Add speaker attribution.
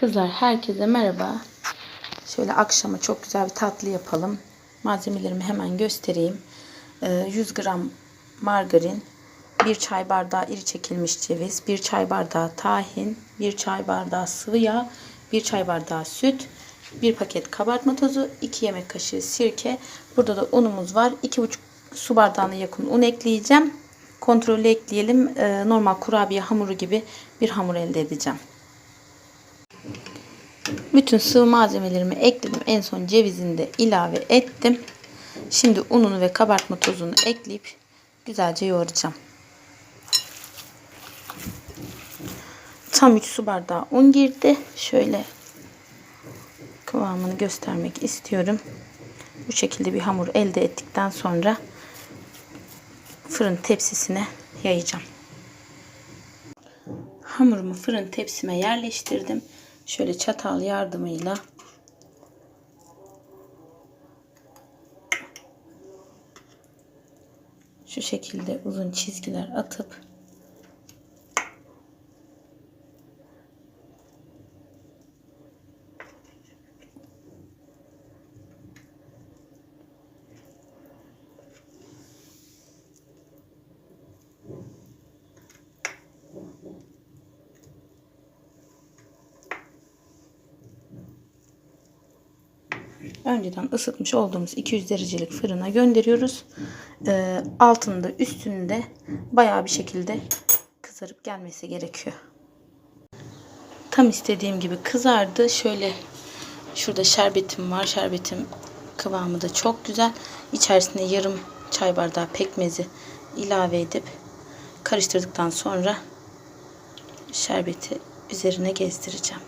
Speaker 1: Kızlar herkese merhaba. Şöyle akşama çok güzel bir tatlı yapalım. Malzemelerimi hemen göstereyim. Ee, 100 gram margarin, 1 çay bardağı iri çekilmiş ceviz, 1 çay bardağı tahin, 1 çay bardağı sıvı yağ, 1 çay bardağı süt, 1 paket kabartma tozu, 2 yemek kaşığı sirke. Burada da unumuz var. 2,5 su bardağına yakın un ekleyeceğim. Kontrollü ekleyelim. Ee, normal kurabiye hamuru gibi bir hamur elde edeceğim. Bütün sıvı malzemelerimi ekledim. En son cevizini de ilave ettim. Şimdi ununu ve kabartma tozunu ekleyip güzelce yoğuracağım. Tam 3 su bardağı un girdi. Şöyle kıvamını göstermek istiyorum. Bu şekilde bir hamur elde ettikten sonra fırın tepsisine yayacağım. Hamurumu fırın tepsime yerleştirdim. Şöyle çatal yardımıyla şu şekilde uzun çizgiler atıp önceden ısıtmış olduğumuz 200 derecelik fırına gönderiyoruz. Ee, altında üstünde bayağı bir şekilde kızarıp gelmesi gerekiyor. Tam istediğim gibi kızardı. Şöyle şurada şerbetim var. Şerbetim kıvamı da çok güzel. İçerisine yarım çay bardağı pekmezi ilave edip karıştırdıktan sonra şerbeti üzerine gezdireceğim.